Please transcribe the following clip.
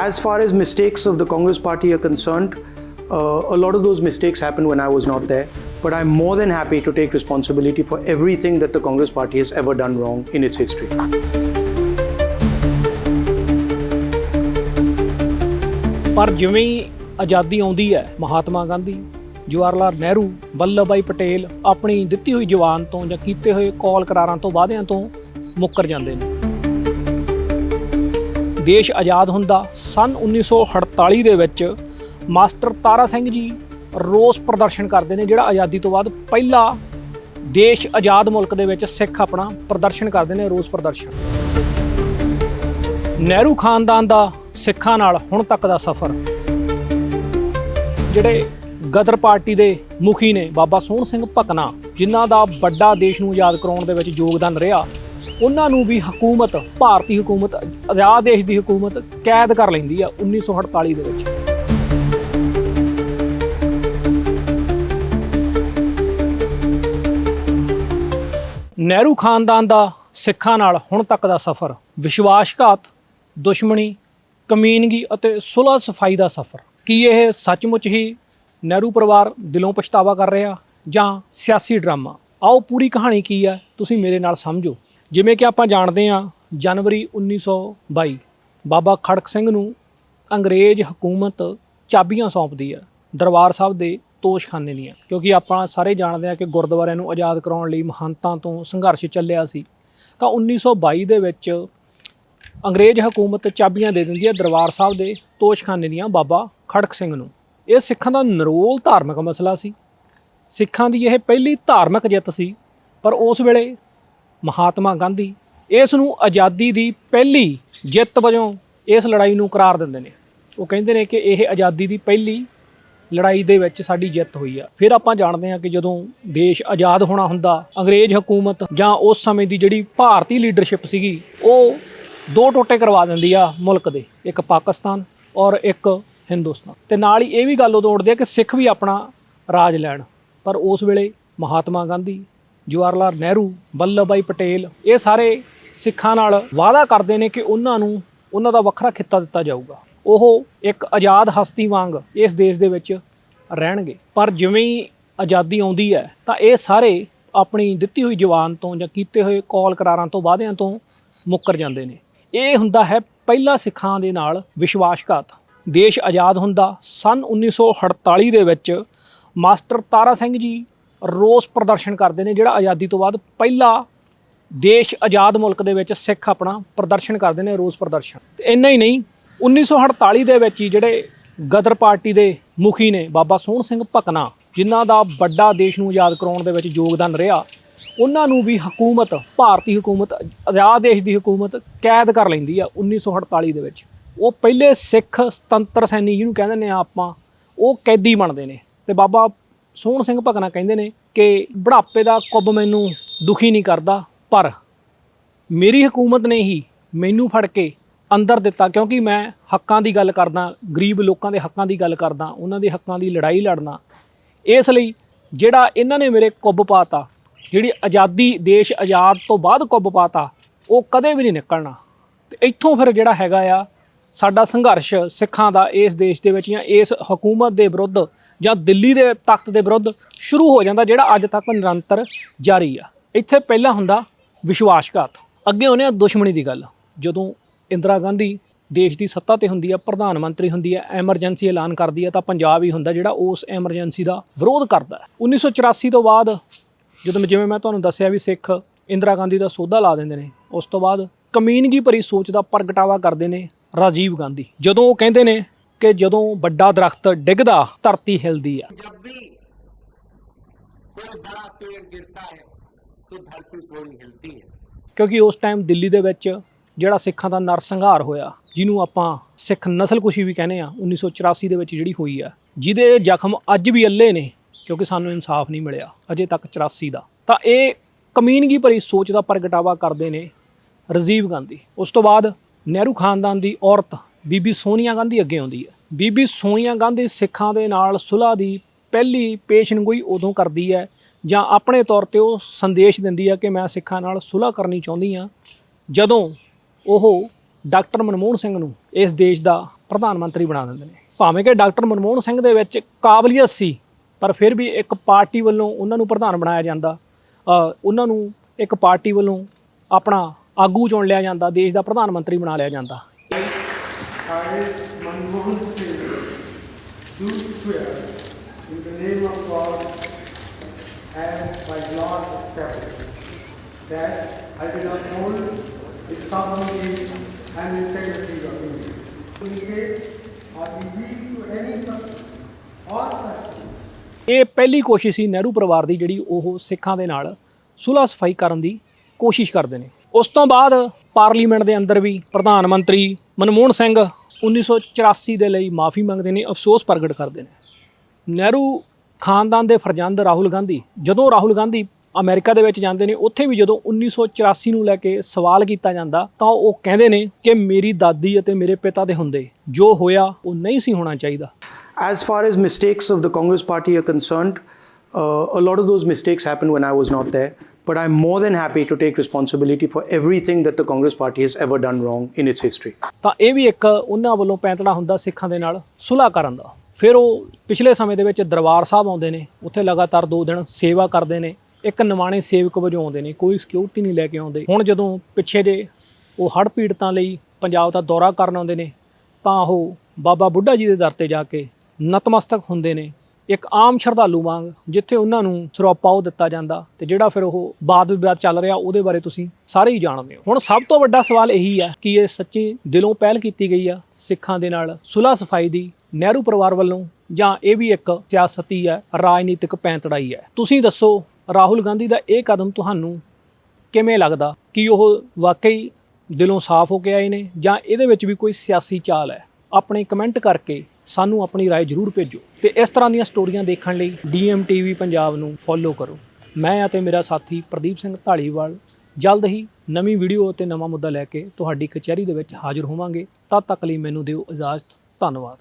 As far as mistakes of the Congress party are concerned, uh, a lot of those mistakes happened when I was not there. But I'm more than happy to take responsibility for everything that the Congress party has ever done wrong in its history. ਪਰ ਜਿਵੇਂ ਹੀ ਆਜ਼ਾਦੀ ਆਉਂਦੀ ਹੈ ਮਹਾਤਮਾ ਗਾਂਧੀ ਜਵਾਹਰ ਲਾਲ ਨਹਿਰੂ ਵੱਲਭ ਭਾਈ ਪਟੇਲ ਆਪਣੀ ਦਿੱਤੀ ਹੋਈ ਜਵਾਨ ਤੋਂ ਜਾਂ ਕੀਤੇ ਹੋਏ ਕੌਲ ਕਰਾਰਾਂ ਤੋਂ ਵਾਅਦਿਆਂ ਤੋਂ ਮੁੱਕਰ ਜਾਂਦੇ ਨੇ ਦੇਸ਼ ਆਜ਼ਾਦ ਹੁੰਦਾ, ਸਨ 1948 ਦੇ ਵਿੱਚ ਮਾਸਟਰ ਤਾਰਾ ਸਿੰਘ ਜੀ ਰੋਸ ਪ੍ਰਦਰਸ਼ਨ ਕਰਦੇ ਨੇ, ਜਿਹੜਾ ਆਜ਼ਾਦੀ ਤੋਂ ਬਾਅਦ ਪਹਿਲਾ ਦੇਸ਼ ਆਜ਼ਾਦ ਮੁਲਕ ਦੇ ਵਿੱਚ ਸਿੱਖ ਆਪਣਾ ਪ੍ਰਦਰਸ਼ਨ ਕਰਦੇ ਨੇ, ਰੋਸ ਪ੍ਰਦਰਸ਼ਨ। ਨਹਿਰੂ ਖਾਨਦਾਨ ਦਾ ਸਿੱਖਾਂ ਨਾਲ ਹੁਣ ਤੱਕ ਦਾ ਸਫ਼ਰ। ਜਿਹੜੇ ਗਦਰ ਪਾਰਟੀ ਦੇ ਮੁਖੀ ਨੇ, ਬਾਬਾ ਸੋਹਣ ਸਿੰਘ ਭਕਨਾ, ਜਿਨ੍ਹਾਂ ਦਾ ਵੱਡਾ ਦੇਸ਼ ਨੂੰ ਆਜ਼ਾਦ ਕਰਾਉਣ ਦੇ ਵਿੱਚ ਯੋਗਦਾਨ ਰਿਹਾ ਉਹਨਾਂ ਨੂੰ ਵੀ ਹਕੂਮਤ, ਭਾਰਤੀ ਹਕੂਮਤ ਆਜ਼ਾਦ ਦੇਸ਼ ਦੀ ਹਕੂਮਤ ਕੈਦ ਕਰ ਲੈਂਦੀ ਆ 1948 ਦੇ ਵਿੱਚ। ਨਹਿਰੂ ਖਾਨਦਾਨ ਦਾ ਸਿੱਖਾਂ ਨਾਲ ਹੁਣ ਤੱਕ ਦਾ ਸਫ਼ਰ, ਵਿਸ਼ਵਾਸਘਾਤ, ਦੁਸ਼ਮਣੀ, ਕਮੀਨਗੀ ਅਤੇ ਸੁਲਹ ਸਫ਼ਾਈ ਦਾ ਸਫ਼ਰ। ਕੀ ਇਹ ਸੱਚਮੁੱਚ ਹੀ ਨਹਿਰੂ ਪਰਿਵਾਰ ਦਿਲੋਂ ਪਛਤਾਵਾ ਕਰ ਰਿਹਾ ਜਾਂ ਸਿਆਸੀ ਡਰਾਮਾ? ਆਓ ਪੂਰੀ ਕਹਾਣੀ ਕੀ ਹੈ, ਤੁਸੀਂ ਮੇਰੇ ਨਾਲ ਸਮਝੋ। ਜਿਵੇਂ ਕਿ ਆਪਾਂ ਜਾਣਦੇ ਹਾਂ, ਜਨਵਰੀ 1922 ਬਾਬਾ ਖੜਕ ਸਿੰਘ ਨੂੰ ਅੰਗਰੇਜ਼ ਹਕੂਮਤ ਚਾਬੀਆਂ ਸੌਂਪਦੀ ਹੈ, ਦਰਬਾਰ ਸਾਹਿਬ ਦੇ ਤੋਸ਼ਖਾਨੇ ਦੀਆਂ। ਕਿਉਂਕਿ ਆਪਾਂ ਸਾਰੇ ਜਾਣਦੇ ਹਾਂ ਕਿ ਗੁਰਦੁਆਰਿਆਂ ਨੂੰ ਆਜ਼ਾਦ ਕਰਾਉਣ ਲਈ ਮਹੰਤਾਂ ਤੋਂ ਸੰਘਰਸ਼ ਚੱਲਿਆ ਸੀ। ਤਾਂ 1922 ਦੇ ਵਿੱਚ ਅੰਗਰੇਜ਼ ਹਕੂਮਤ ਚਾਬੀਆਂ ਦੇ ਦਿੰਦੀ ਹੈ ਦਰਬਾਰ ਸਾਹਿਬ ਦੇ ਤੋਸ਼ਖਾਨੇ ਦੀਆਂ ਬਾਬਾ ਖੜਕ ਸਿੰਘ ਨੂੰ। ਇਹ ਸਿੱਖਾਂ ਦਾ ਨਰੋਲ ਧਾਰਮਿਕ ਮਸਲਾ ਸੀ। ਸਿੱਖਾਂ ਦੀ ਇਹ ਪਹਿਲੀ ਧਾਰਮਿਕ ਜਿੱਤ ਸੀ। ਪਰ ਉਸ ਵੇਲੇ ਮਹਾਤਮਾ ਗਾਂਧੀ, ਇਸ ਨੂੰ ਆਜ਼ਾਦੀ ਦੀ ਪਹਿਲੀ ਜਿੱਤ ਵਜੋਂ ਇਸ ਲੜਾਈ ਨੂੰ ਕਰਾਰ ਦਿੰਦੇ ਨੇ। ਉਹ ਕਹਿੰਦੇ ਨੇ ਕਿ ਇਹ ਆਜ਼ਾਦੀ ਦੀ ਪਹਿਲੀ ਲੜਾਈ ਦੇ ਵਿੱਚ ਸਾਡੀ ਜਿੱਤ ਹੋਈ ਆ। ਫਿਰ ਆਪਾਂ ਜਾਣਦੇ ਹਾਂ ਕਿ ਜਦੋਂ ਦੇਸ਼ ਆਜ਼ਾਦ ਹੋਣਾ ਹੁੰਦਾ, ਅੰਗਰੇਜ਼ ਹਕੂਮਤ ਜਾਂ ਉਸ ਸਮੇਂ ਦੀ ਜਿਹੜੀ ਭਾਰਤੀ ਲੀਡਰਸ਼ਿਪ ਸੀਗੀ, ਉਹ ਦੋ ਟੋਟੇ ਕਰਵਾ ਦਿੰਦੀ ਆ ਮੁਲਕ ਦੇ, ਇੱਕ ਪਾਕਿਸਤਾਨ ਔਰ ਇੱਕ ਹਿੰਦੁਸਤਾਨ। ਤੇ ਨਾਲ ਹੀ ਇਹ ਵੀ ਗੱਲ ਉਦੋਂ ਉੱਠਦੀ ਆ ਕਿ ਸਿੱਖ ਵੀ ਆਪਣਾ ਰਾਜ ਲੈਣ। ਪਰ ਉਸ ਵੇਲੇ ਮਹਾਤਮਾ ਗਾਂਧੀ ਜਵਾਹਰ ਲਾਲ ਨਹਿਰੂ, ਵੱਲਭ ਭਾਈ ਪਟੇਲ, ਇਹ ਸਾਰੇ ਸਿੱਖਾਂ ਨਾਲ ਵਾਅਦਾ ਕਰਦੇ ਨੇ ਕਿ ਉਹਨਾਂ ਨੂੰ ਉਹਨਾਂ ਦਾ ਵੱਖਰਾ ਖਿੱਤਾ ਦਿੱਤਾ ਜਾਊਗਾ। ਉਹ ਇੱਕ ਆਜ਼ਾਦ ਹਸਤੀ ਵਾਂਗ ਇਸ ਦੇਸ਼ ਦੇ ਵਿੱਚ ਰਹਿਣਗੇ। ਪਰ ਜਿਵੇਂ ਹੀ ਆਜ਼ਾਦੀ ਆਉਂਦੀ ਹੈ, ਤਾਂ ਇਹ ਸਾਰੇ ਆਪਣੀ ਦਿੱਤੀ ਹੋਈ ਜਵਾਨ ਤੋਂ ਜਾਂ ਕੀਤੇ ਹੋਏ ਕੌਲ ਕਰਾਰਾਂ ਤੋਂ ਵਾਅਦਿਆਂ ਤੋਂ ਮੁੱਕਰ ਜਾਂਦੇ ਨੇ। ਇਹ ਹੁੰਦਾ ਹੈ ਪਹਿਲਾ ਸਿੱਖਾਂ ਦੇ ਨਾਲ ਵਿਸ਼ਵਾਸਘਾਤ। ਦੇਸ਼ ਆਜ਼ਾਦ ਹੁੰਦਾ, ਸਨ 1948 ਦੇ ਵਿੱਚ ਮਾਸਟਰ ਤਾਰਾ ਸਿੰਘ ਜੀ ਰੋਸ ਪ੍ਰਦਰਸ਼ਨ ਕਰਦੇ ਨੇ, ਜਿਹੜਾ ਆਜ਼ਾਦੀ ਤੋਂ ਬਾਅਦ ਪਹਿਲਾ ਦੇਸ਼ ਆਜ਼ਾਦ ਮੁਲਕ ਦੇ ਵਿੱਚ ਸਿੱਖ ਆਪਣਾ ਪ੍ਰਦਰਸ਼ਨ ਕਰਦੇ ਨੇ, ਰੋਸ ਪ੍ਰਦਰਸ਼ਨ। ਤੇ ਇੰਨਾ ਹੀ ਨਹੀਂ 1948 ਦੇ ਵਿੱਚ ਹੀ ਜਿਹੜੇ ਗਦਰ ਪਾਰਟੀ ਦੇ ਮੁਖੀ ਨੇ, ਬਾਬਾ ਸੋਹਣ ਸਿੰਘ ਭਕਨਾ, ਜਿਨ੍ਹਾਂ ਦਾ ਵੱਡਾ ਦੇਸ਼ ਨੂੰ ਆਜ਼ਾਦ ਕਰਾਉਣ ਦੇ ਵਿੱਚ ਯੋਗਦਾਨ ਰਿਹਾ, ਉਹਨਾਂ ਨੂੰ ਵੀ ਹਕੂਮਤ, ਭਾਰਤੀ ਹਕੂਮਤ ਆਜ਼ਾਦ ਦੇਸ਼ ਦੀ ਹਕੂਮਤ ਕੈਦ ਕਰ ਲੈਂਦੀ ਆ 1948 ਦੇ ਵਿੱਚ। ਉਹ ਪਹਿਲੇ ਸਿੱਖ ਸੁਤੰਤਰ ਸੈਨੀ ਜਿਹਨੂੰ ਕਹਿੰਦੇ ਨੇ ਆਪਾਂ, ਉਹ ਕੈਦੀ ਬਣਦੇ ਨੇ। ਤੇ ਬਾਬਾ ਸੋਹਣ ਸਿੰਘ ਭਕਨਾ ਕਹਿੰਦੇ ਨੇ ਕਿ ਬੁਢਾਪੇ ਦਾ ਕੁੱਬ ਮੈਨੂੰ ਦੁਖੀ ਨਹੀਂ ਕਰਦਾ, ਪਰ ਮੇਰੀ ਹਕੂਮਤ ਨੇ ਹੀ ਮੈਨੂੰ ਫੜ ਕੇ ਅੰਦਰ ਦਿੱਤਾ, ਕਿਉਂਕਿ ਮੈਂ ਹੱਕਾਂ ਦੀ ਗੱਲ ਕਰਦਾ, ਗਰੀਬ ਲੋਕਾਂ ਦੇ ਹੱਕਾਂ ਦੀ ਗੱਲ ਕਰਦਾ, ਉਹਨਾਂ ਦੇ ਹੱਕਾਂ ਦੀ ਲੜਾਈ ਲੜਨਾ। ਇਸ ਲਈ ਜਿਹੜਾ ਇਹਨਾਂ ਨੇ ਮੇਰੇ ਕੁੱਬ ਪਾਤਾ, ਜਿਹੜੀ ਆਜ਼ਾਦੀ, ਦੇਸ਼ ਆਜ਼ਾਦ ਤੋਂ ਬਾਅਦ ਕੁੱਬ ਪਾਤਾ, ਉਹ ਕਦੇ ਵੀ ਨਹੀਂ ਨਿਕਲਣਾ। ਤੇ ਇੱਥੋਂ ਫਿਰ ਜਿਹੜਾ ਹੈਗਾ ਆ ਸਾਡਾ ਸੰਘਰਸ਼ ਸਿੱਖਾਂ ਦਾ ਇਸ ਦੇਸ਼ ਦੇ ਵਿੱਚ ਜਾਂ ਇਸ ਹਕੂਮਤ ਦੇ ਵਿਰੁੱਧ ਜਾਂ ਦਿੱਲੀ ਦੇ ਤਖਤ ਦੇ ਵਿਰੁੱਧ ਸ਼ੁਰੂ ਹੋ ਜਾਂਦਾ ਜਿਹੜਾ ਅੱਜ ਤੱਕ ਨਿਰੰਤਰ ਜਾਰੀ ਆ। ਇੱਥੇ ਪਹਿਲਾਂ ਹੁੰਦਾ ਵਿਸ਼ਵਾਸਘਾਤ। ਅੱਗੇ ਉਹਨੇ ਦੁਸ਼ਮਣੀ ਦੀ ਗੱਲ। ਜਦੋਂ ਇੰਦਰਾ ਗਾਂਧੀ ਦੇਸ਼ ਦੀ ਸੱਤਾ ਤੇ ਹੁੰਦੀ ਆ, ਪ੍ਰਧਾਨ ਮੰਤਰੀ ਹੁੰਦੀ ਆ, ਐਮਰਜੈਂਸੀ ਐਲਾਨ ਕਰਦੀ ਆ ਤਾਂ ਪੰਜਾਬ ਹੀ ਹੁੰਦਾ ਜਿਹੜਾ ਉਸ ਐਮਰਜੈਂਸੀ ਦਾ ਵਿਰੋਧ ਕਰਦਾ। ਹੈ 1984 ਤੋਂ ਬਾਅਦ ਜਦੋਂ ਜਿਵੇਂ ਮੈਂ ਤੁਹਾਨੂੰ ਦੱਸਿਆ ਵੀ ਸਿੱਖ ਇੰਦਰਾ ਗਾਂਧੀ ਦਾ ਸੋਧਾ ਲਾ ਦਿੰਦੇ ਨੇ, ਉਸ ਤੋਂ ਬਾਅਦ ਕਮੀਨਗੀ ਭਰੀ ਸੋਚ ਦਾ ਪ੍ਰਗਟਾਵਾ ਕਰਦੇ ਨੇ ਰਾਜੀਵ ਗਾਂਧੀ ਜਦੋਂ ਉਹ ਕਹਿੰਦੇ ਨੇ ਕਿ ਜਦੋਂ ਵੱਡਾ ਦਰਖਤ ਡਿੱਗਦਾ ਧਰਤੀ ਹਿਲਦੀ ਆ जब भी कोई बड़ा पेड़ गिरता है तो धरती थोड़ी हिलती है ਕਿਉਂਕਿ ਉਸ ਟਾਈਮ ਦਿੱਲੀ ਦੇ ਵਿੱਚ ਜਿਹੜਾ ਸਿੱਖਾਂ ਦਾ ਨਰਸੰਹਾਰ ਹੋਇਆ ਜਿਹਨੂੰ ਆਪਾਂ ਸਿੱਖ ਨਸਲਕੁਸ਼ੀ ਵੀ ਕਹਿੰਦੇ ਆ 1984 ਦੇ ਵਿੱਚ ਜਿਹੜੀ ਹੋਈ ਆ ਜਿਹਦੇ ਜ਼ਖਮ ਅੱਜ ਵੀ ਅੱਲੇ ਨੇ ਕਿਉਂਕਿ ਸਾਨੂੰ ਇਨਸਾਫ ਨਹੀਂ ਮਿਲਿਆ ਅਜੇ ਤੱਕ 84 ਦਾ ਤਾਂ ਇਹ ਕਮੀਨਗੀ ਭਰੀ ਸੋਚ ਦਾ ਪ੍ਰਗਟਾਵਾ ਕਰਦੇ ਨੇ ਰਾਜੀਵ ਗਾਂਧੀ ਉਸ ਤੋਂ ਬਾਅਦ ਨਹਿਰੂ ਖਾਨਦਾਨ ਦੀ ਔਰਤ ਬੀਬੀ ਸੋਨੀਆ ਗਾਂਧੀ ਅੱਗੇ ਆਉਂਦੀ ਹੈ। ਬੀਬੀ ਸੋਨੀਆ ਗਾਂਧੀ ਸਿੱਖਾਂ ਦੇ ਨਾਲ ਸੁਲ੍ਹਾ ਦੀ ਪਹਿਲੀ ਪੇਸ਼ਨਗੋਈ ਉਦੋਂ ਕਰਦੀ ਹੈ ਜਾਂ ਆਪਣੇ ਤੌਰ ਤੇ ਉਹ ਸੰਦੇਸ਼ ਦਿੰਦੀ ਹੈ ਕਿ ਮੈਂ ਸਿੱਖਾਂ ਨਾਲ ਸੁਲ੍ਹਾ ਕਰਨੀ ਚਾਹੁੰਦੀ ਹਾਂ। ਜਦੋਂ ਉਹ ਡਾਕਟਰ ਮਨਮੋਹਨ ਸਿੰਘ ਨੂੰ ਇਸ ਦੇਸ਼ ਦਾ ਪ੍ਰਧਾਨ ਮੰਤਰੀ ਬਣਾ ਦਿੰਦੇ ਨੇ। ਭਾਵੇਂ ਕਿ ਡਾਕਟਰ ਮਨਮੋਹਨ ਸਿੰਘ ਦੇ ਵਿੱਚ ਕਾਬਲੀਅਤ ਸੀ, ਪਰ ਫਿਰ ਵੀ ਇੱਕ ਪਾਰਟੀ ਵੱਲੋਂ ਉਹਨਾਂ ਨੂੰ ਪ੍ਰਧਾਨ ਬਣਾਇਆ ਜਾਂਦਾ। ਉਹਨਾਂ ਨੂੰ ਇੱਕ ਪਾਰਟੀ ਵੱਲੋਂ ਆਪਣਾ ਆਗੂ ਚੁਣ ਲਿਆ ਜਾਂਦਾ ਦੇਸ਼ ਦਾ ਪ੍ਰਧਾਨ ਮੰਤਰੀ ਬਣਾ ਲਿਆ ਜਾਂਦਾ I, Manmohan Singh, do swear in the name of God and by law established that I will uphold the sovereignty and integrity of India. Communicate or reveal to any person or persons ਇਹ ਪਹਿਲੀ ਕੋਸ਼ਿਸ਼ ਸੀ ਨਹਿਰੂ ਪਰਿਵਾਰ ਦੀ ਜਿਹੜੀ ਉਹ ਸਿੱਖਾਂ ਦੇ ਨਾਲ ਸੁਲ੍ਹਾ ਸਫ਼ਾਈ ਕਰਨ ਦੀ ਕੋਸ਼ਿਸ਼ ਕਰਦੇ ਨੇ ਉਸ ਤੋਂ ਬਾਅਦ ਪਾਰਲੀਮੈਂਟ ਦੇ ਅੰਦਰ ਵੀ ਪ੍ਰਧਾਨ ਮੰਤਰੀ ਮਨਮੋਹਨ ਸਿੰਘ 1984 ਦੇ ਲਈ ਮਾਫੀ ਮੰਗਦੇ ਨੇ ਅਫਸੋਸ ਪ੍ਰਗਟ ਕਰਦੇ ਨੇ ਨਹਿਰੂ ਖਾਨਦਾਨ ਦੇ ਫਰਜ਼ੰਦ ਰਾਹੁਲ ਗਾਂਧੀ ਜਦੋਂ ਰਾਹੁਲ ਗਾਂਧੀ ਅਮਰੀਕਾ ਦੇ ਵਿੱਚ ਜਾਂਦੇ ਨੇ ਉੱਥੇ ਵੀ ਜਦੋਂ 1984 ਨੂੰ ਲੈ ਕੇ ਸਵਾਲ ਕੀਤਾ ਜਾਂਦਾ ਤਾਂ ਉਹ ਕਹਿੰਦੇ ਨੇ ਕਿ ਮੇਰੀ ਦਾਦੀ ਅਤੇ ਮੇਰੇ ਪਿਤਾ ਦੇ ਹੁੰਦੇ ਜੋ ਹੋਇਆ ਉਹ ਨਹੀਂ ਸੀ ਹੋਣਾ ਚਾਹੀਦਾ As far as mistakes of the Congress party are concerned, uh, a lot of those mistakes happened when I was not. But I'm more than happy to take responsibility for everything that the Congress party has ever done wrong in its history. ਤਾਂ ਇਹ ਵੀ ਇੱਕ ਉਹਨਾਂ ਵੱਲੋਂ ਪੈਂਤੜਾ ਹੁੰਦਾ ਸਿੱਖਾਂ ਦੇ ਨਾਲ ਸੁਲ੍ਹਾ ਕਰਨ ਦਾ। ਫਿਰ ਉਹ ਪਿਛਲੇ ਸਮੇਂ ਦੇ ਵਿੱਚ ਦਰਬਾਰ ਸਾਹਿਬ ਆਉਂਦੇ ਨੇ, ਉੱਥੇ ਲਗਾਤਾਰ 2 ਦਿਨ ਸੇਵਾ ਕਰਦੇ ਨੇ, ਇੱਕ ਨਿਮਾਣੇ ਸੇਵਕ ਵਜੋਂ ਆਉਂਦੇ ਨੇ, ਕੋਈ ਸਿਕਿਉਰਿਟੀ ਨਹੀਂ ਲੈ ਕੇ ਆਉਂਦੇ। ਹੁਣ ਜਦੋਂ ਪਿੱਛੇ ਜੇ ਉਹ ਹੜ੍ਹ ਪੀੜਤਾਂ ਲਈ ਪੰਜਾਬ ਦਾ ਦੌਰਾ ਕਰਨ ਆਉਂਦੇ ਨੇ, ਤਾਂ ਉਹ ਬਾਬਾ ਬੁੱਢਾ ਜੀ ਦੇ ਦਰ ਤੇ ਜਾ ਕੇ ਨਤਮਸਤਕ ਹੁੰਦੇ ਨੇ। ਇੱਕ ਆਮ ਸ਼ਰਧਾਲੂ ਵਾਂਗ ਜਿੱਥੇ ਉਹਨਾਂ ਨੂੰ ਸਰੋਪਾਓ ਦਿੱਤਾ ਜਾਂਦਾ ਤੇ ਜਿਹੜਾ ਫਿਰ ਉਹ ਬਾਦ ਵਿਵਾਦ ਚੱਲ ਰਿਹਾ ਉਹਦੇ ਬਾਰੇ ਤੁਸੀਂ ਸਾਰੇ ਹੀ ਜਾਣਦੇ ਹੋ। ਹੁਣ ਸਭ ਤੋਂ ਵੱਡਾ ਸਵਾਲ ਇਹੀ ਹੈ ਕਿ ਇਹ ਸੱਚੀ ਦਿਲੋਂ ਪਹਿਲ ਕੀਤੀ ਗਈ ਆ ਸਿੱਖਾਂ ਦੇ ਨਾਲ ਸੁਲ੍ਹਾ ਸਫ਼ਾਈ ਦੀ ਨਹਿਰੂ ਪਰਿਵਾਰ ਵੱਲੋਂ ਜਾਂ ਇਹ ਵੀ ਇੱਕ ਸਿਆਸਤੀ ਹੈ, ਰਾਜਨੀਤਿਕ ਪੈਂਤੜਾਈ ਹੈ। ਤੁਸੀਂ ਦੱਸੋ, ਰਾਹੁਲ ਗਾਂਧੀ ਦਾ ਇਹ ਕਦਮ ਤੁਹਾਨੂੰ ਕਿਵੇਂ ਲੱਗਦਾ? ਕਿ ਉਹ ਵਾਕਈ ਦਿਲੋਂ ਸਾਫ਼ ਹੋ ਕੇ ਆਏ ਨੇ ਜਾਂ ਇਹਦੇ ਵਿੱਚ ਵੀ ਕੋਈ ਸਿਆਸੀ ਚਾਲ ਹੈ? ਆਪਣੇ ਕਮੈਂਟ ਕਰਕੇ ਸਾਨੂੰ ਆਪਣੀ رائے ਜ਼ਰੂਰ ਭੇਜੋ ਤੇ ਇਸ ਤਰ੍ਹਾਂ ਦੀਆਂ ਸਟੋਰੀਆਂ ਦੇਖਣ ਲਈ ਡੀਐਮ ਟੀਵੀ ਪੰਜਾਬ ਨੂੰ ਫੋਲੋ ਕਰੋ ਮੈਂ ਅਤੇ ਮੇਰਾ ਸਾਥੀ ਪ੍ਰਦੀਪ ਸਿੰਘ ਢਾਲੀਵਾਲ ਜਲਦ ਹੀ ਨਵੀਂ ਵੀਡੀਓ ਅਤੇ ਨਵਾਂ ਮੁੱਦਾ ਲੈ ਕੇ ਤੁਹਾਡੀ ਕਚਹਿਰੀ ਦੇ ਵਿੱਚ ਹਾਜ਼ਰ ਹੋਵਾਂਗੇ ਤਦ ਤੱਕ ਲਈ ਮੈਨੂੰ ਦਿਓ ਇਜਾਜ਼ਤ ਧੰਨਵਾਦ